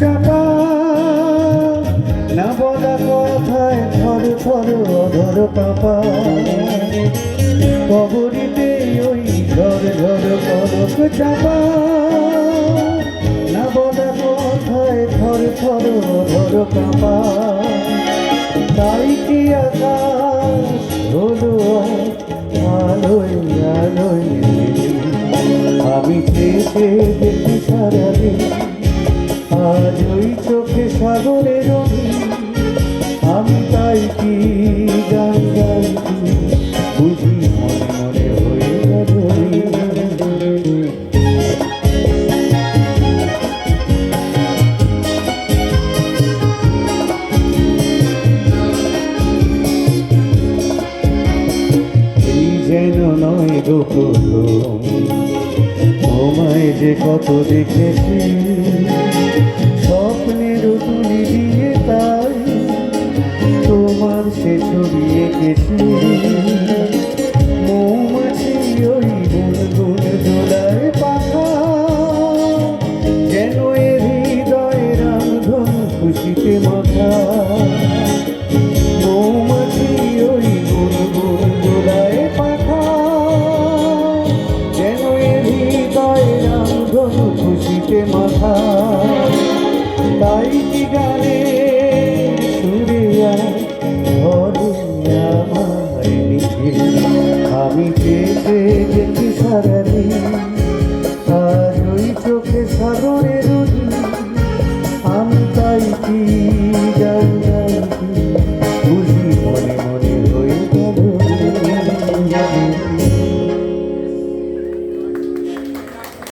চাপা। না বলা কথায় থর থর অধর কাপা কবরিতে ওই ঝর ঝর কনক চাপা। না বলা কথায় থর থর অধর কাপা তাই কি আকাশ হলো আলোয় আলোয় আমি চেয়ে দেখি সারাদিন আজ ওই চোখে সাগরের আমি তাই কি গাইছি বুঝি মনে মনে হয়ে যেন নয় গো প্রথম, তোমায় যে কত দেখেছি। তোমার সে ছবি এঁকেছি মৌমাছি ওই গুনগুন দোলায় পাখা। যেন এ হৃদয় রামধন খুশিতে মাথা মৌমাছি ওই গুনগুন দোলায় পাখা। যেন এ হৃদয় রামধন খুশিতে মাথা তাই কি গানে আমি পেতে দেখি সারাদিন আর ওই চোখে সাগরের আমি তাই কি